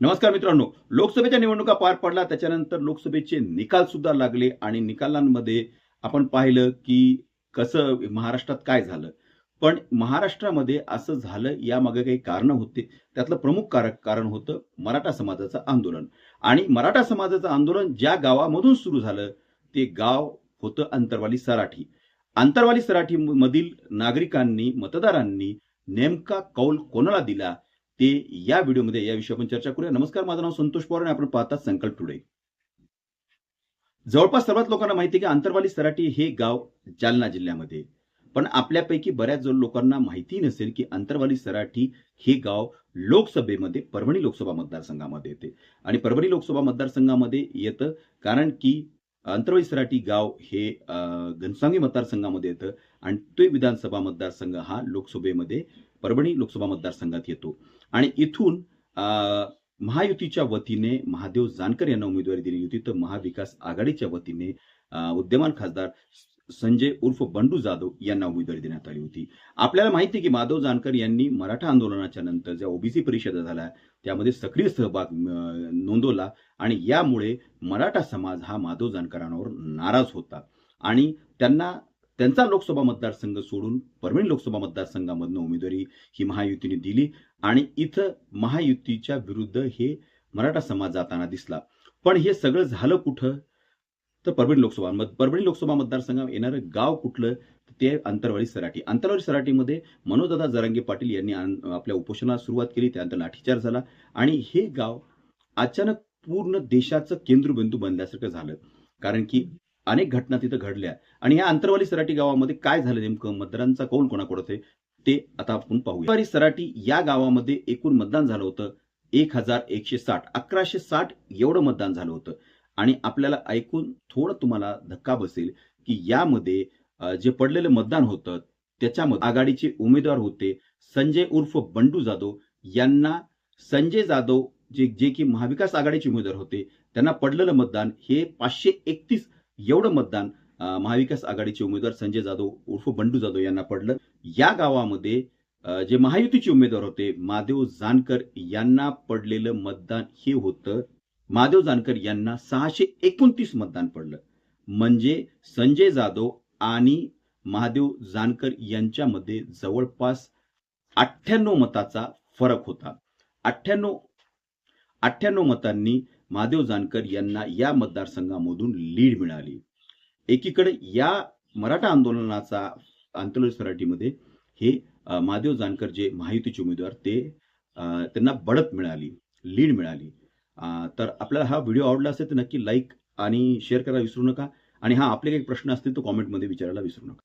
नमस्कार मित्रांनो. लोकसभेच्या निवडणुका पार पडला. त्याच्यानंतर लोकसभेचे निकाल सुद्धा लागले आणि निकालांमध्ये आपण पाहिलं की कसं महाराष्ट्रात काय झालं. पण महाराष्ट्रामध्ये असं झालं यामागे काही कारणं होते. त्यातलं प्रमुख कारक कारण होतं मराठा समाजाचं आंदोलन. आणि मराठा समाजाचं आंदोलन ज्या गावामधून सुरू झालं ते गाव होतं अंतरवाली सराठी. अंतरवाली सराठी मधील नागरिकांनी मतदारांनी नेमका कौल कोणाला दिला? ते या व्हिडिओमध्ये या विषयावर आपण चर्चा करूया. नमस्कार माझं नाव संतोष पवार आणि आपण पाहतात संकल्प टुडे. जवळपास सर्वात लोकांना माहिती आहे की आंतरवाली सराटी हे गाव जालना जिल्ह्यामध्ये. पण आपल्यापैकी बऱ्याच लोकांना माहिती नसेल की अंतरवाली सराठी हे गाव लोकसभेमध्ये परभणी लोकसभा मतदारसंघामध्ये येते. आणि परभणी लोकसभा मतदारसंघामध्ये येतं कारण की अंतरवाली सराठी गाव हे घनसांगी मतदारसंघामध्ये येतं. आणि तो विधानसभा मतदारसंघ हा लोकसभेमध्ये परभणी लोकसभा मतदारसंघात येतो. आणि इथून महायुतीच्या वतीने महादेव जानकर यांना उमेदवारी दिली होती. तर महाविकास आघाडीच्या वतीने उद्यमान खासदार संजय उर्फ बंडू जाधव यांना उमेदवारी देण्यात आली होती. आपल्याला माहिती आहे की माधव जानकर यांनी मराठा आंदोलनाच्या नंतर ज्या ओबीसी परिषदा झाल्या त्यामध्ये सक्रिय सहभाग नोंदवला आणि यामुळे मराठा समाज हा माधव जानकरांवर नाराज होता. आणि त्यांना त्यांचा लोकसभा मतदारसंघ सोडून परभणी लोकसभा मतदारसंघामधनं उमेदवारी ही महायुतीने दिली आणि इथं महायुतीच्या विरुद्ध हे मराठा समाज जाताना दिसला. पण हे सगळं झालं कुठं? तर परभणी लोकसभा मत परभणी लोकसभा मतदारसंघात येणारं गाव कुठलं? ते अंतरवाडी सराटी. अंतरवाडी सराटीमध्ये मनोजदादा जरांगे पाटील यांनी आपल्या उपोषणाला सुरुवात केली त्यानंतर लाठीचार झाला आणि हे गाव अचानक पूर्ण देशाचं केंद्रबिंदू बनल्यासारखं झालं. कारण की अनेक घटना तिथं घडल्या. आणि या अंतरवाली सराटी गावामध्ये काय झालं नेमकं? मतदारांचा कौल कोणाकडे होते ते आता आपण पाहूया. सराटी या गावामध्ये एकूण मतदान झालं होतं. एक हजार एकशे साठ अकराशे साठ एवढं मतदान झालं होतं. आणि आपल्याला ऐकून थोडं तुम्हाला धक्का बसेल की यामध्ये जे पडलेलं मतदान होतं त्याच्यामध्ये आघाडीचे उमेदवार होते संजय उर्फ बंडू जाधव. यांना संजय जाधव जे जे की महाविकास आघाडीचे उमेदवार होते त्यांना पडलेलं मतदान हे पाचशे एकतीस एवढं मतदान महाविकास आघाडीचे उमेदवार संजय जाधव उर्फ बंडू जाधव यांना पडलं. या गावामध्ये जे महायुतीचे उमेदवार होते महादेव जानकर यांना पडलेलं मतदान हे होतं. महादेव जानकर यांना सहाशे एकोणतीस मतदान पडलं. म्हणजे संजय जाधव आणि महादेव जानकर यांच्यामध्ये जवळपास अठ्ठ्याण्णव मताचा फरक होता. अठ्ठ्याण्णव अठ्ठ्याण्णव मतांनी महादेव जानकर यांना या मतदारसंघामधून लीड मिळाली. एकीकडे या मराठा आंदोलनाचा आंतरराष्ट्रीय सराटीमध्ये हे महादेव जानकर जे महायुतीचे उमेदवार ते त्यांना बढत मिळाली लीड मिळाली. तर आपल्याला हा व्हिडिओ आवडला असेल तर नक्की लाईक आणि शेअर करायला विसरू नका. आणि हा आपले काही प्रश्न असतील तर कॉमेंटमध्ये विचारायला विसरू नका.